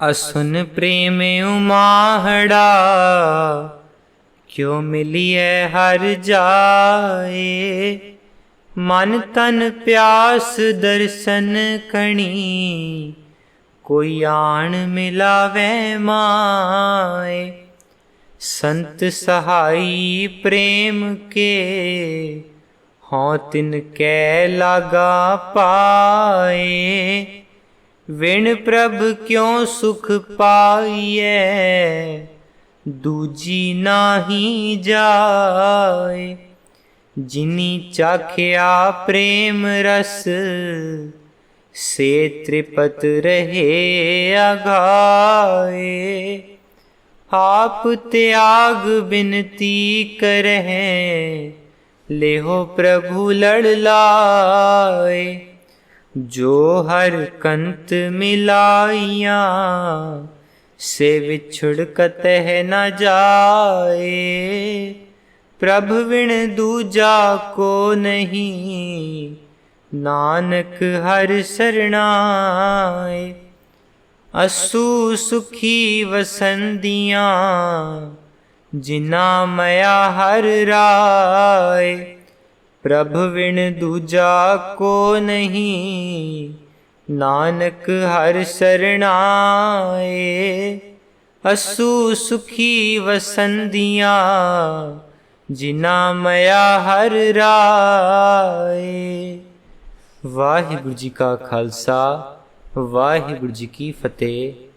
ਅਸੁਨ ਪ੍ਰੇਮ ਉਮਾਹੜਾ, ਕਿਉ ਮਿਲਿਐ ਹਰ ਜਾਏ? ਮਨ ਤਨ ਪਿਆਸ ਦਰਸ਼ਨ ਕਣੀ, ਕੋਈ ਆਣ ਮਿਲਾਵੇ ਮਾਏ? ਸੰਤ ਸਹਾਈ ਪ੍ਰੇਮ ਕੇ, ਹਉ ਤਿਨ ਕੈ ਲਾਗਾ ਪਾਏ? ਵਿਣ ਪ੍ਰਭ ਕਿਉ ਸੁਖ ਪਾਈਐ? ਦੂਜੀ ਨਾਹੀ ਜਾਏ। ਜਿਨੀ ਚਾਖਿਆ ਪ੍ਰੇਮ ਰਸ, ਸੇ ਤ੍ਰਿਪਤ ਰਹੇ ਅਗਾਏ। ਆਪ ਤਿਆਗ ਬਿਨਤੀ ਕਰਹਿ, ਲੇਹੋ ਪ੍ਰਭੂ ਲੜ ਲਾਏ। ਜੋ ਹਰ ਕੰਤ ਮਿਲਾਈਆਂ, ਸੇ ਵਿਛੜ ਕਤਹਿ ਨ ਜਾਏ। ਪ੍ਰਭ ਵਿਣ ਦੂਜਾ ਕੋ ਨਹੀਂ, ਨਾਨਕ ਹਰ ਸਰਣਾਏ। ਅਸੂ ਸੁਖੀ ਵਸੰਦੀਆਂ ਜਿਨਾ ਮਇਆ ਹਰ ਰਾਏ। ਪ੍ਰਭ ਵਿਣ ਦੂਜਾ ਕੋ ਨਹੀਂ, ਨਾਨਕ ਹਰ ਸਰਣਾਏ। ਅਸੂ ਸੁਖੀ ਵਸੰਦੀਆਂ, ਜਿਨਾ ਮਇਆ ਹਰ ਰਾਏ। ਵਾਹਿਗੁਰੂ ਜੀ ਕਾ ਖਾਲਸਾ, ਵਾਹਿਗੁਰੂ ਜੀ ਕੀ ਫਤਿਹ।